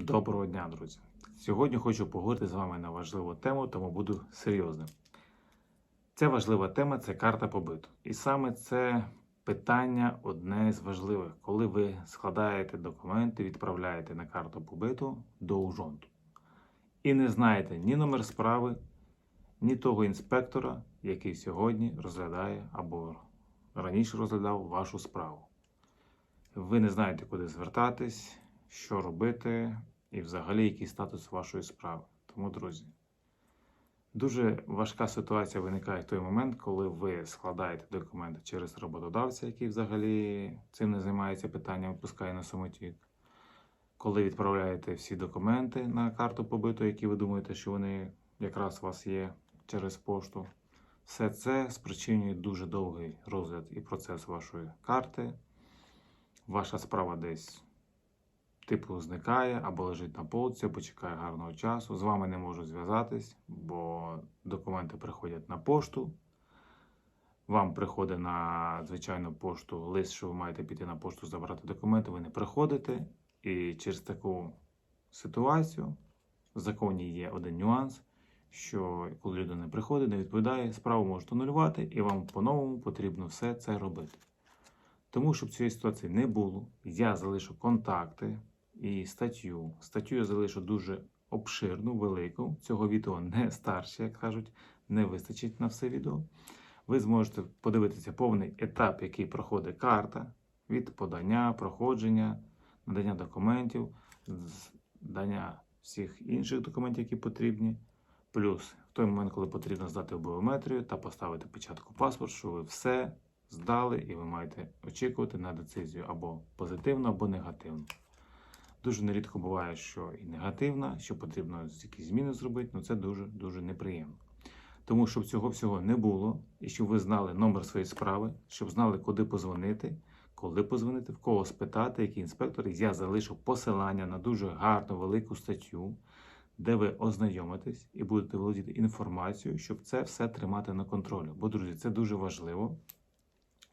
Доброго дня, друзі! Сьогодні хочу поговорити з вами на важливу тему, тому буду серйозним. Ця важлива тема це карта побиту. І саме це питання одне з важливих, коли ви складаєте документи, відправляєте на карту побиту до ужонту. І не знаєте ні номер справи, ні того інспектора, який сьогодні розглядає або раніше розглядав вашу справу. Ви не знаєте, куди звертатись, що робити і взагалі який статус вашої справи. Тому, друзі, дуже важка ситуація виникає в той момент, коли ви складаєте документи через роботодавця, який взагалі цим не займається питанням, пускає на самотік. Коли відправляєте всі документи на карту побиту, які ви думаєте, що вони якраз у вас є через пошту, все це спричинює дуже довгий розгляд і процес вашої карти. Ваша справа десь типу зникає або лежить на полці, або чекає гарного часу. З вами не можуть зв'язатись, бо документи приходять на пошту. Вам приходить на звичайну пошту лист, що ви маєте піти на пошту забрати документи, ви не приходите. І через таку ситуацію в законі є один нюанс, що коли людина не приходить, не відповідає, справу можуть анулювати, і вам по-новому потрібно все це робити. Тому, щоб цієї ситуації не було, я залишу контакти і статтю. Статтю я залишу дуже обширну, велику. Цього відео не старше, як кажуть, не вистачить на все відео. Ви зможете подивитися повний етап, який проходить карта від подання, проходження, надання документів, здання всіх інших документів, які потрібні. Плюс в той момент, коли потрібно здати біометрію та поставити печатку паспорт, що ви все здали і ви маєте очікувати на децизію або позитивну, або негативну. Дуже нерідко буває, що і негативна, що потрібно якісь зміни зробити, але це дуже-дуже неприємно. Тому щоб цього всього не було, і щоб ви знали номер своєї справи, щоб знали, куди позвонити, коли позвонити, в кого спитати, який інспектор, я залишу посилання на дуже гарну велику статтю, де ви ознайомитесь і будете володіти інформацією, щоб це все тримати на контролі. Бо, друзі, це дуже важливо.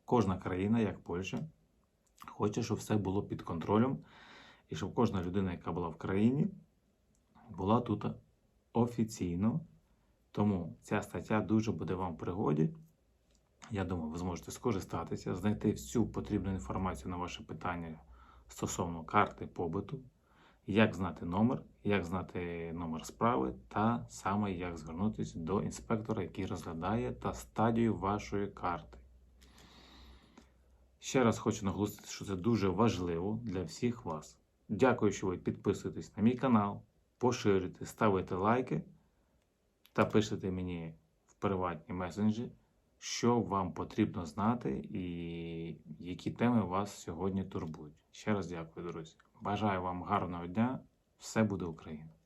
Кожна країна, як Польща, хоче, щоб все було під контролем, і щоб кожна людина, яка була в країні, була тут офіційно. Тому ця стаття дуже буде вам в пригоді. Я думаю, ви зможете скористатися, знайти всю потрібну інформацію на ваше питання стосовно карти побиту, як знати номер, як знати номер справи, та саме як звернутися до інспектора, який розглядає та стадію вашої карти. Ще раз хочу наголосити, що це дуже важливо для всіх вас. Дякую, що ви підписуєтесь на мій канал, поширюєте, ставите лайки та пишете мені в приватні месенджі, що вам потрібно знати і які теми вас сьогодні турбують. Ще раз дякую, друзі. Бажаю вам гарного дня! Все буде Україна!